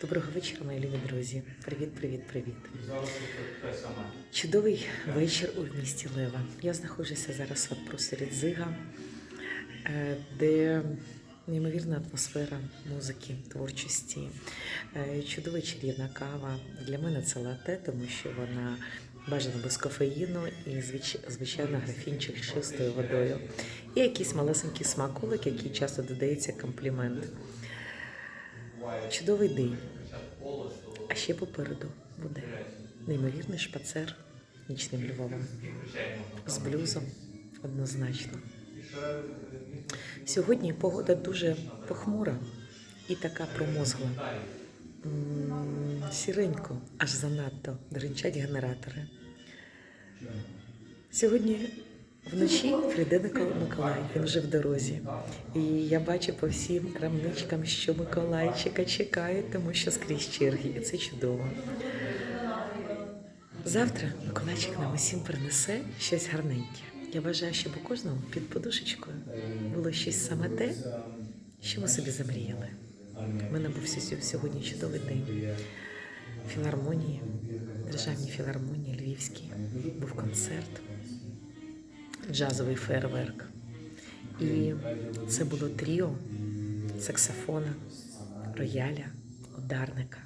Доброго вечора, мої любі друзі. Привіт, привіт, привіт. Чудовий вечір у місті Лева. Я знаходжуся зараз в просторі Дзига, е, де неймовірна атмосфера музики, творчості, е, чудова чарівна кава. Для мене це лате, тому що вона бажано без кофеїну і звич- звичайно графінчик з чистою водою. І якийсь малесенький смаколик, який часто додається комплімент. Чудовий день. А ще попереду буде неймовірний шпацер нічним Львовом з блюзом однозначно. Сьогодні погода дуже похмура і така промозгла. Сіренько, аж занадто дринчать генератори. Сьогодні вночі прийде Никол- Миколай, він вже в дорозі. І я бачу по всім крамничкам, що Миколайчика чекає, тому що скрізь черги, і це чудово. Завтра Миколайчик нам усім принесе щось гарненьке. Я бажаю, щоб у кожному під подушечкою було щось саме те, що ми собі замріяли. У мене був сьогодні чудовий день. Філармонії, державній філармонії Львівській, був концерт, джазовий фейерверк. І це було тріо саксофона, рояля, ударника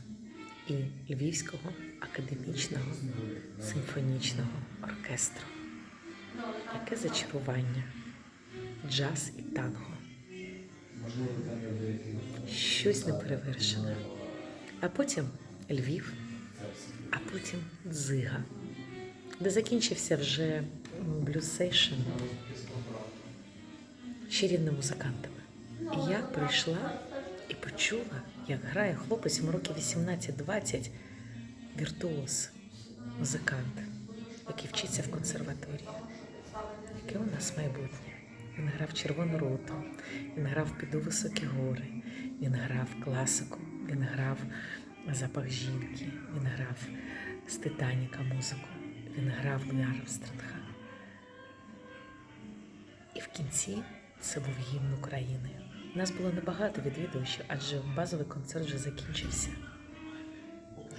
і Львівського академічного симфонічного оркестру. Яке зачарування, джаз і танго. Щось неперевершене. А потім Львів, а потім Дзига, де закінчився вже блюзсейшн чарівними музикантами. І я прийшла і почула, як грає хлопець йому років 18-20, віртуоз, музикант, який вчиться в консерваторії. Яке у нас майбутнє? Він грав червону роту, він грав піду високі гори, він грав класику, він грав запах жінки, він грав з Титаніка музику, він грав Армстронга. І в кінці це був гімн України. Нас було небагато відвідувачів, адже базовий концерт вже закінчився.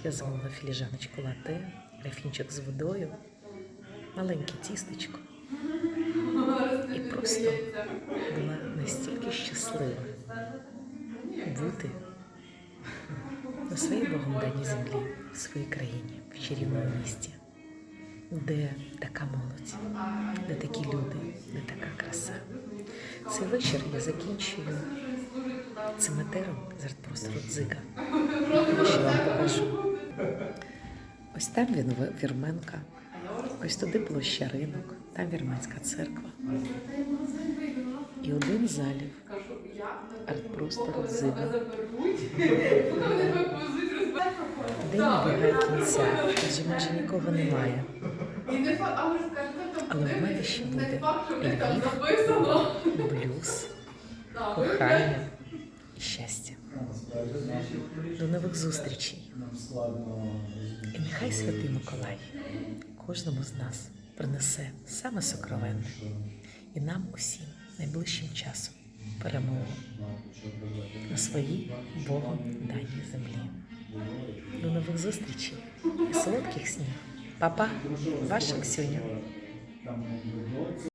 Я замовила філіжаночку лате, графінчик з водою, маленьке тістечко. І просто була настільки щаслива бути на своїй Богом даній землі, в своїй країні, в чарівному місті, де така молодь, де такі люди, де така краса. Цей вечір я закінчую цематером з артпростору Дзига. Ще вам покажу. Ось там він Вірменка, ось туди площа ринок, там Вірменська церква. І один залів артпростору Дзига. День добігає кінця, адже майже нікого немає. Але в мене ще буде Львів. Блюз, кохання і щастя. До нових зустрічей. І нехай святий Миколай кожному з нас принесе саме сокровенне і нам усім найближчим часом перемогу на своїй Богом даній землі. Нових зустрічей і солодких снів. Папа, ваша Ксюня.